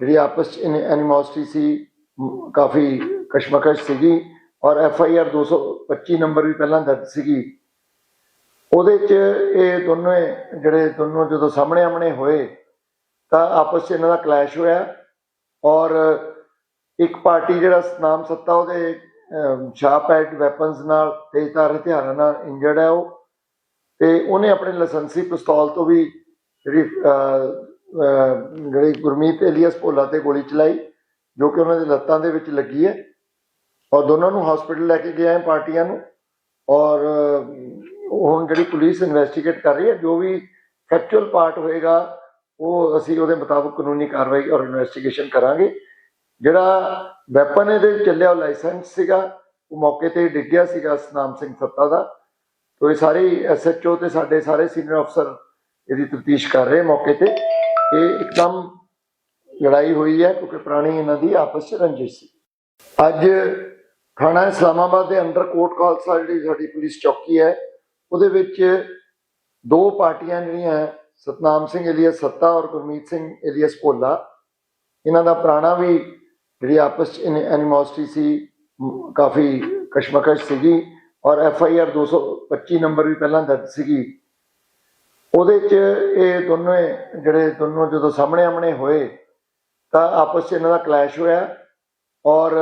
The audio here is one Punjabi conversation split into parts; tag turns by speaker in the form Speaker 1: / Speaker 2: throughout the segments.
Speaker 1: ਜਿਹੜੀ ਆਪਸ ਚ ਐਨੀਮੋਸਿਟੀ ਸੀ ਕਾਫੀ ਕਸ਼ਮਕਸ਼ ਸੀਗੀ ਔਰ ਐਫ ਆਈ ਆਰ 225 ਨੰਬਰ ਵੀ ਪਹਿਲਾਂ ਦਰਜ ਸੀਗੀ। ਉਹਦੇ ਚ ਇਹ ਦੋਨੋਂ ਜਿਹੜੇ ਦੋਨੋਂ ਜਦੋਂ ਸਾਹਮਣੇ ਆਮਣੇ ਹੋਏ, ਤਾਂ ਆਪਸ ਚ ਇਹਨਾਂ ਦਾ ਕਲੈਸ਼ ਹੋਇਆ ਔਰ ਇੱਕ ਪਾਰਟੀ ਜਿਹੜਾ ਨਾਮ ਸੱਤਾ ਉਹਦੇ ਸ਼ਾਰਪ ਐਡ ਵੈਪਨਸ ਨਾਲ ਤੇਜ਼ਧਾਰ ਹਥਿਆਰਾਂ ਨਾਲ ਇੰਜਰਡ ਹੈ ਉਹ। ਤੇ ਉਹਨੇ ਆਪਣੇ ਲਾਇਸੈਂਸੀ ਪਿਸਤੌਲ ਤੋਂ ਵੀ ਜਿਹੜੀ ਜਿਹੜੀ ਗੁਰਮੀਤ ਏਲੀਅਸ ਭੋਲਾ ਤੇ ਗੋਲੀ ਚਲਾਈ, ਜੋ ਕਿ ਉਹਨਾਂ ਦੇ ਲੱਤਾਂ ਦੇ ਵਿੱਚ ਲੱਗੀ ਹੈ। ਔਰ ਦੋਨਾਂ ਨੂੰ ਹਸਪੀਟਲ ਲੈ ਕੇ ਗਿਆ ਹੈ ਪਾਰਟੀਆਂ ਨੂੰ। ਔਰ ਹੁਣ ਜਿਹੜੀ ਪੁਲਿਸ ਇਨਵੈਸਟੀਗੇਟ ਕਰ ਰਹੀ ਹੈ, ਜੋ ਵੀ ਫੈਕਚੁਅਲ ਪਾਰਟ ਹੋਏਗਾ, ਉਹ ਅਸੀਂ ਉਹਦੇ ਮੁਤਾਬਕ ਕਾਨੂੰਨੀ ਕਾਰਵਾਈ ਔਰ ਇਨਵੈਸਟੀਗੇਸ਼ਨ ਕਰਾਂਗੇ। ਜਿਹੜਾ ਵੈਪਨ ਇਹਦੇ ਚੱਲਿਆ ਉਹ ਲਾਇਸੈਂਸ ਸੀਗਾ। ਉਹ ਮੌਕੇ ਤੇ ਡਿੱਗ ਗਿਆ ਸੀਗਾ ਸਨਾਮ ਸਿੰਘ ਸੱਤਾ ਦਾ। ਤੋ ਇਹ ਸਾਰੇ ਐਸਐਚਓ ਤੇ ਸਾਡੇ ਸਾਰੇ ਸੀਨੀਅਰ ਅਫਸਰ ਇਹਦੀ ਤਫਤੀਸ਼ ਕਰ ਰਹੇ ਮੌਕੇ ਤੇ। ਇਹ ਇੱਕਦਮ ਲੜਾਈ ਹੋਈ ਹੈ, ਕਿਉਂਕਿ ਪੁਰਾਣੀ ਇਹਨਾਂ ਦੀ ਆਪਸ ਚ ਰੰਜਿਸ਼ ਸੀ। ਅੱਜ ਥਾਣਾ ਇਸਲਾਮਾਬਾਦ ਦੇ ਅੰਡਰ ਕੋਟ ਖਾਲਸਾ, ਜਿਹੜੀ ਸਾਡੀ ਪੁਲਿਸ ਚੌਕੀ ਹੈ, ਉਹਦੇ ਵਿੱਚ ਦੋ ਪਾਰਟੀਆਂ ਜਿਹੜੀਆਂ ਸਤਨਾਮ ਸਿੰਘ ਏਲੀਅਸ ਸੱਤਾ ਔਰ ਗੁਰਮੀਤ ਸਿੰਘ ਏਲੀਅਸ ਭੋਲਾ, ਇਹਨਾਂ ਦਾ ਪੁਰਾਣਾ ਵੀ ਜਿਹੜੀ ਆਪਸ ਚ ਐਨੀਮੋਸਿਟੀ ਸੀ, ਕਾਫੀ ਕਸ਼ਮਕਸ਼ ਸੀਗੀ ਔਰ ਐਫ ਆਈ ਆਰ 225 ਨੰਬਰ ਵੀ ਪਹਿਲਾਂ ਦਰਜ ਸੀਗੀ। ਉਹਦੇ ਚ ਇਹ ਦੋਨੋਂ ਜਿਹੜੇ ਦੋਨੋਂ ਜਦੋਂ ਸਾਹਮਣੇ ਆਮਣੇ ਹੋਏ ਤਾਂ ਆਪਸ ਚ ਇਹਨਾਂ ਦਾ ਕਲੈਸ਼ ਹੋਇਆ ਔਰ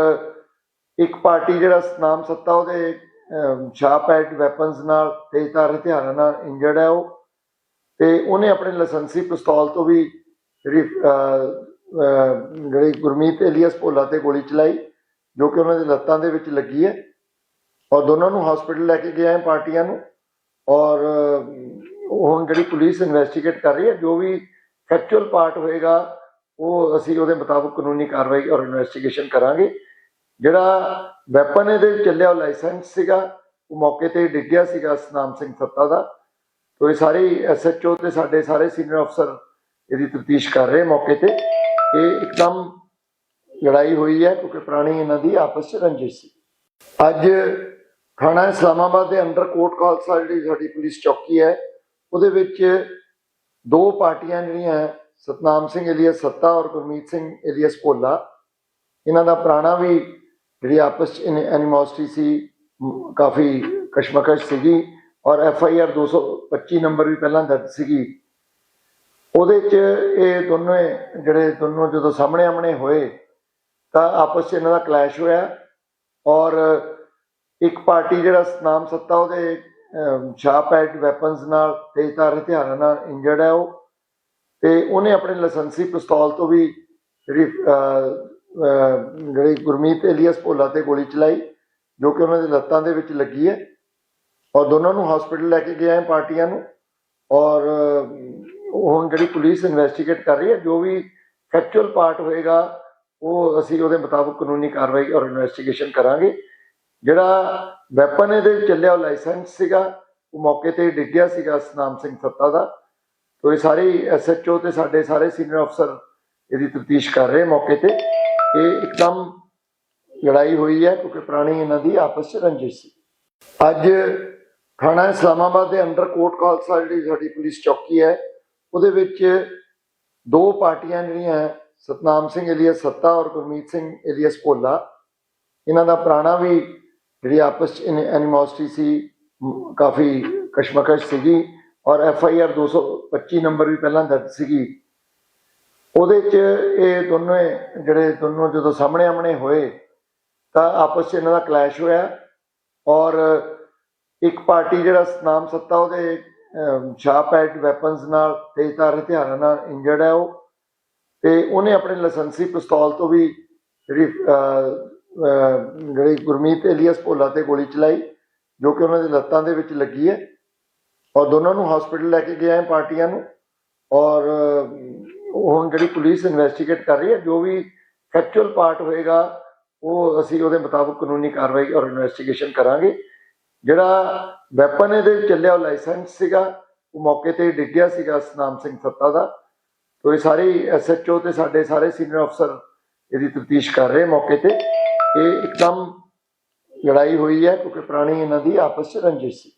Speaker 1: ਇੱਕ ਪਾਰਟੀ ਜਿਹੜਾ ਨਾਮ ਸੱਤਾ ਉਹਦੇ ਸ਼ਾਰਪ ਐਡ ਵੈਪਨਸ ਨਾਲ ਤੇਜ਼ਧਾਰ ਹਥਿਆਰਾਂ ਨਾਲ ਇੰਜਰਡ ਹੈ ਉਹ। ਤੇ ਉਹਨੇ ਆਪਣੇ ਲਾਇਸੈਂਸੀ ਪਿਸਤੌਲ ਤੋਂ ਵੀ ਜਿਹੜੀ ਅਹ, ਜਿਹੜੀ ਗੁਰਮੀਤ ਏਲੀਅਸ ਭੋਲਾ ਤੇ ਗੋਲੀ ਚਲਾਈ ਜੋ ਕਿ ਉਹਨਾਂ ਦੇ ਲੱਤਾਂ ਦੇ ਵਿੱਚ ਲੱਗੀ ਹੈ। ਔਰ ਦੋਨਾਂ ਨੂੰ ਹਸਪੀਟਲ ਲੈ ਕੇ ਗਏ ਹੈ ਪਾਰਟੀਆਂ ਨੂੰ। ਔਰ ਉਹ ਹੁਣ ਜਿਹੜੀ ਪੁਲਿਸ ਇਨਵੈਸਟੀਗੇਟ ਕਰ ਰਹੀ ਹੈ, ਜੋ ਵੀ ਫੈਕਚੁਅਲ ਪਾਰਟ ਹੋਏਗਾ, ਉਹ ਅਸੀਂ ਉਹਦੇ ਮੁਤਾਬਕ ਕਾਨੂੰਨੀ ਕਾਰਵਾਈ ਔਰ ਇਨਵੈਸਟੀਗੇਸ਼ਨ ਕਰਾਂਗੇ। ਜਿਹੜਾ ਵੈਪਨ ਇਹਦੇ ਚੱਲਿਆ, ਉਹ ਲਾਇਸੈਂਸ ਸੀਗਾ, ਉਹ ਮੌਕੇ ਤੇ ਡਿੱਗ ਸੀਗਾ ਸਨਾਮ ਸਿੰਘ ਸੱਤਾ ਦਾ। ਤੋ ਇਹ ਸਾਰੇ ਐਸਐਚਓ ਤੇ ਸਾਡੇ ਸਾਰੇ ਸੀਨੀਅਰ ਅਫਸਰ ਇਹਦੀ ਤਫਤੀਸ਼ ਕਰ ਰਹੇ ਮੌਕੇ ਤੇ। ਇਹ ਇੱਕਦਮ ਲੜਾਈ ਹੋਈ ਹੈ, ਕਿਉਂਕਿ ਪੁਰਾਣੀ ਇਹਨਾਂ ਦੀ ਆਪਸ ਚ ਰੰਜਿਸ਼ ਸੀ। ਅੱਜ ਥਾਣਾ ਇਸਲਾਮਾਬਾਦ ਦੇ ਅੰਡਰ ਕੋਟ ਖਾਲਸਾ ਜਿਹੜੀ ਸਾਡੀ ਪੁਲਿਸ ਚੌਕੀ ਹੈ ਉਹਦੇ ਵਿੱਚ ਦੋ ਪਾਰਟੀਆਂ ਜਿਹੜੀਆਂ ਸਤਨਾਮ ਸਿੰਘ ਏਲੀਅਸ ਸੱਤਾ ਔਰ ਗੁਰਮੀਤ ਸਿੰਘ ਏਲੀਅਸ ਭੋਲਾ। ਇਹਨਾਂ ਦਾ ਪੁਰਾਣਾ ਵੀ ਜਿਹੜੀ ਆਪਸ ਚ ਐਨੀਮੋਸਿਟੀ ਸੀ ਕਾਫੀ ਕਸ਼ਮਕਸ਼ ਸੀਗੀ ਔਰ ਐਫ ਆਈ ਆਰ 225 ਨੰਬਰ ਵੀ ਪਹਿਲਾਂ ਦਰਜ ਸੀਗੀ। ਉਹਦੇ ਚ ਇਹ ਦੋਨੋਂ ਜਿਹੜੇ ਦੋਨੋਂ ਜਦੋਂ ਸਾਹਮਣੇ ਆਮਣੇ ਹੋਏ, ਤਾਂ ਆਪਸ ਚ ਇਹਨਾਂ ਦਾ ਕਲੈਸ਼ ਹੋਇਆ ਔਰ ਇੱਕ ਪਾਰਟੀ ਜਿਹੜਾ ਨਾਮ ਸੱਤਾ, ਉਹਦੇ ਸ਼ਾਰਪ ਐਡ ਵੈਪਨਸ ਨਾਲ ਤੇਜ਼ਧਾਰ ਹਥਿਆਰਾਂ ਨਾਲ ਇੰਜਰਡ ਹੈ ਉਹ। ਤੇ ਉਹਨੇ ਆਪਣੇ ਲਾਇਸੈਂਸੀ ਪਿਸਤੌਲ ਤੋਂ ਵੀ ਜਿਹੜੀ ਜਿਹੜੀ ਗੁਰਮੀਤ ਏਲੀਅਸ ਭੋਲਾ ਤੇ ਗੋਲੀ ਚਲਾਈ, ਜੋ ਕਿ ਉਹਨਾਂ ਦੇ ਲੱਤਾਂ ਦੇ ਵਿੱਚ ਲੱਗੀ ਹੈ। ਔਰ ਦੋਨਾਂ ਨੂੰ ਹਸਪੀਟਲ ਲੈ ਕੇ ਗਏ ਹੈ ਪਾਰਟੀਆਂ ਨੂੰ। ਔਰ ਹੁਣ ਜਿਹੜੀ ਪੁਲਿਸ ਇਨਵੈਸਟੀਗੇਟ ਕਰ ਰਹੀ ਹੈ, ਜੋ ਵੀ ਫੈਕਚੁਅਲ ਪਾਰਟ ਹੋਏਗਾ, ਉਹ ਅਸੀਂ ਉਹਦੇ ਮੁਤਾਬਕ ਕਾਨੂੰਨੀ ਕਾਰਵਾਈ ਔਰ ਇਨਵੈਸਟੀਗੇਸ਼ਨ ਕਰਾਂਗੇ। ਜਿਹੜਾ ਵੈਪਨ ਇਹਦੇ ਚੱਲਿਆ, ਉਹ ਲਾਇਸੈਂਸ ਸੀਗਾ, ਉਹ ਮੌਕੇ ਤੇ ਡਿੱਗ ਗਿਆ ਸੀਗਾ ਸਨਾਮ ਸਿੰਘ ਸੱਤਾ ਦਾ। ਤੋ ਇਹ ਸਾਰੇ ਐਸਐਚਓ ਤੇ ਸਾਡੇ ਸਾਰੇ ਸੀਨੀਅਰ ਅਫਸਰ ਇਹਦੀ ਤਫਤੀਸ਼ ਕਰ ਰਹੇ ਮੌਕੇ ਤੇ। ਇਹ ਇੱਕਦਮ ਲੜਾਈ ਹੋਈ ਹੈ, ਕਿਉਂਕਿ ਪੁਰਾਣੀ ਇਹਨਾਂ ਦੀ ਆਪਸ ਚ ਰੰਜਿਸ਼ ਸੀ। ਅੱਜ ਥਾਣਾ ਇਸਲਾਮਾਬਾਦ ਦੇ ਅੰਡਰ ਕੋਟ ਖਾਲਸਾ, ਜਿਹੜੀ ਸਾਡੀ ਪੁਲਿਸ ਚੌਕੀ ਹੈ, ਉਹਦੇ ਵਿੱਚ ਦੋ ਪਾਰਟੀਆਂ ਜਿਹੜੀਆਂ ਸਤਨਾਮ ਸਿੰਘ ਏਲੀਅਸ ਸੱਤਾ ਔਰ ਗੁਰਮੀਤ ਸਿੰਘ ਏਲੀਅਸ ਭੋਲਾ। ਇਹਨਾਂ ਦਾ ਪੁਰਾਣਾ ਵੀ ਜਿਹੜੀ ਆਪਸ ਚ ਐਨੀਮੋਸਿਟੀ ਸੀ, ਕਾਫੀ ਕਸ਼ਮਕਸ਼ ਸੀਗੀ ਔਰ ਐਫ ਆਈ ਆਰ 225 ਨੰਬਰ ਵੀ ਪਹਿਲਾਂ ਦਰਜ ਸੀਗੀ। ਉਹਦੇ ਚ ਇਹ ਦੋਨੋਂ ਜਿਹੜੇ ਦੋਨੋਂ ਜਦੋਂ ਸਾਹਮਣੇ ਆਮਣੇ ਹੋਏ, ਤਾਂ ਆਪਸ ਚ ਇਹਨਾਂ ਦਾ ਕਲੈਸ਼ ਹੋਇਆ ਔਰ ਇੱਕ ਪਾਰਟੀ ਜਿਹੜਾ ਨਾਮ ਸੱਤਾ ਉਹਦੇ ਸ਼ਾਰਪ ਐਡ ਵੈਪਨਸ ਨਾਲ ਤੇਜ਼ਧਾਰ ਹਥਿਆਰਾਂ ਨਾਲ ਇੰਜਰਡ ਹੈ ਉਹ। ਤੇ ਉਹਨੇ ਆਪਣੇ ਲਾਇਸੈਂਸੀ ਪਿਸਤੌਲ ਤੋਂ ਵੀ ਜਿਹੜੀ ਜਿਹੜੀ ਗੁਰਮੀਤ ਏਲੀਅਸ ਭੋਲਾ ਤੇ ਗੋਲੀ ਚਲਾਈ, ਜੋ ਕਿ ਉਹਨਾਂ ਦੇ ਲੱਤਾਂ ਦੇ ਵਿੱਚ ਲੱਗੀ ਹੈ। ਔਰ ਦੋਨਾਂ ਨੂੰ ਹਸਪੀਟਲ ਲੈ ਕੇ ਗਏ ਹੈ ਪਾਰਟੀਆਂ ਨੂੰ। ਔਰ ਹੁਣ ਜਿਹੜੀ ਪੁਲਿਸ ਇਨਵੈਸਟੀਗੇਟ ਕਰ ਰਹੀ ਹੈ, ਜੋ ਵੀ ਫੈਕਚੁਅਲ ਪਾਰਟ ਹੋਏਗਾ, ਉਹ ਅਸੀਂ ਉਹਦੇ ਮੁਤਾਬਕ ਕਾਨੂੰਨੀ ਕਾਰਵਾਈ ਔਰ ਇਨਵੈਸਟੀਗੇਸ਼ਨ ਕਰਾਂਗੇ। ਜਿਹੜਾ ਵੈਪਨ ਇਹਦੇ ਚੱਲਿਆ, ਉਹ ਲਾਇਸੈਂਸ ਸੀਗਾ। ਉਹ ਮੌਕੇ ਤੇ ਡਿੱਗਿਆ ਸੀਗਾ ਸਨਾਮ ਸਿੰਘ ਸੱਤਾ ਦਾ। ਤੋ ਇਹ ਸਾਰੇ ਐਸਐਚਓ ਤੇ ਸਾਡੇ ਸਾਰੇ ਸੀਨੀਅਰ ਅਫਸਰ ਇਹਦੀ ਤਫਤੀਸ਼ ਕਰ ਰਹੇ ਮੌਕੇ ਤੇ। ਇਹ ਇੱਕਦਮ ਲੜਾਈ ਹੋਈ ਹੈ ਕਿਉਂਕਿ ਪੁਰਾਣੀ ਇਹਨਾਂ ਦੀ ਆਪਸ ਚ ਰੰਜਿਸ਼ ਸੀ।